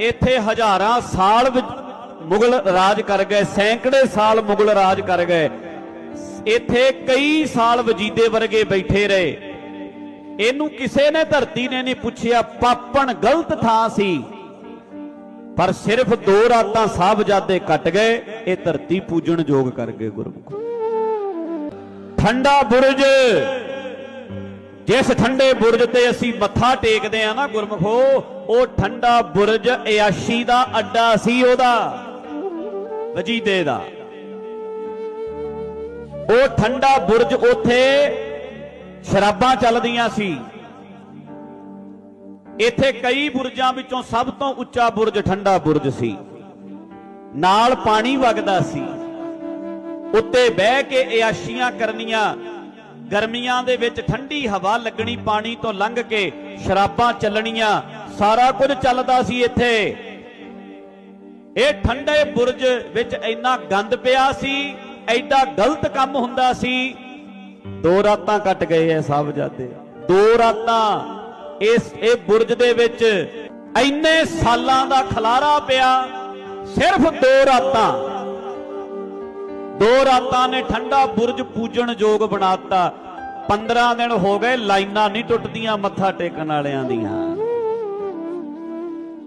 ਇੱਥੇ ਹਜ਼ਾਰਾਂ ਸਾਲ ਮੁਗਲ ਰਾਜ ਕਰ ਗਏ, ਸੈਂਕੜੇ ਸਾਲ ਮੁਗਲ ਰਾਜ ਕਰ ਗਏ। ਇੱਥੇ ਕਈ ਸਾਲ ਵਜੀਦੇ ਵਰਗੇ ਬੈਠੇ ਰਹੇ। ਇਹਨੂੰ ਕਿਸੇ ਨੇ ਧਰਤੀ ਨੇ ਨਹੀਂ ਪੁੱਛਿਆ, ਪਾਪਣ ਗਲਤ ਥਾਂ ਸੀ। ਪਰ ਸਿਰਫ ਦੋ ਰਾਤਾਂ ਸਾਹਿਬਜ਼ਾਦੇ ਕੱਟ ਗਏ, ਇਹ ਧਰਤੀ ਪੂਜਣ ਯੋਗ ਕਰ ਗਏ ਗੁਰਮੁਖ। ਠੰਡਾ ਬੁਰਜ ਜਿਸ ਠੰਡੇ ਬੁਰਜ ਤੇ ਅਸੀਂ ਮੱਥਾ ਟੇਕਦੇ ਆ ਨਾ ਗੁਰਮਖੋ, ਉਹ ਠੰਡਾ ਬੁਰਜ ਇਆਸ਼ੀ ਦਾ ਅੱਡਾ ਸੀ ਉਹਦਾ, ਵਜੀਦੇ ਦਾ। ਉਹ ਠੰਡਾ ਬੁਰਜ ਉਥੇ ਸ਼ਰਾਬਾਂ ਚੱਲਦੀਆਂ ਸੀ। ਇੱਥੇ ਕਈ ਬੁਰਜਾਂ ਵਿੱਚੋਂ ਸਭ ਤੋਂ ਉੱਚਾ ਬੁਰਜ ਠੰਡਾ ਬੁਰਜ ਸੀ। ਨਾਲ ਪਾਣੀ ਵਗਦਾ ਸੀ। ਉੱਤੇ ਬਹਿ ਕੇ ਇਆਸ਼ੀਆਂ ਕਰਨੀਆਂ ਗਰਮੀਆਂ ਦੇ ਵਿੱਚ ਠੰਡੀ ਹਵਾ ਲੱਗਣੀ ਪਾਣੀ ਤੋਂ ਲੰਘ ਕੇ ਸ਼ਰਾਬਾਂ ਚੱਲਣੀਆਂ, ਸਾਰਾ ਕੁਝ ਚੱਲਦਾ ਸੀ ਇੱਥੇ। ਇਹ ਠੰਡੇ ਬੁਰਜ ਵਿੱਚ ਇੰਨਾ ਗੰਦ ਪਿਆ ਸੀ, ਐਡਾ ਗਲਤ ਕੰਮ ਹੁੰਦਾ ਸੀ। ਦੋ ਰਾਤਾਂ ਕੱਟ ਗਏ ਐ ਸਾਹਿਬਜ਼ਾਦੇ। ਦੋ ਰਾਤਾਂ ਇਸ, ਇਹ ਬੁਰਜ ਦੇ ਵਿੱਚ ਇੰਨੇ ਸਾਲਾਂ ਦਾ ਖਲਾਰਾ ਪਿਆ, ਸਿਰਫ ਦੋ ਰਾਤਾਂ। ਦੋ ਰਾਤਾਂ ਨੇ ਠੰਡਾ ਬੁਰਜ ਪੂਜਣ ਯੋਗ ਬਣਾਤਾ। 15 ਦਿਨ ਹੋ ਗਏ ਲਾਈਨਾਂ ਨਹੀਂ ਟੁੱਟਦੀਆਂ ਮੱਥਾ ਟੇਕਣ ਵਾਲਿਆਂ ਦੀਆਂ।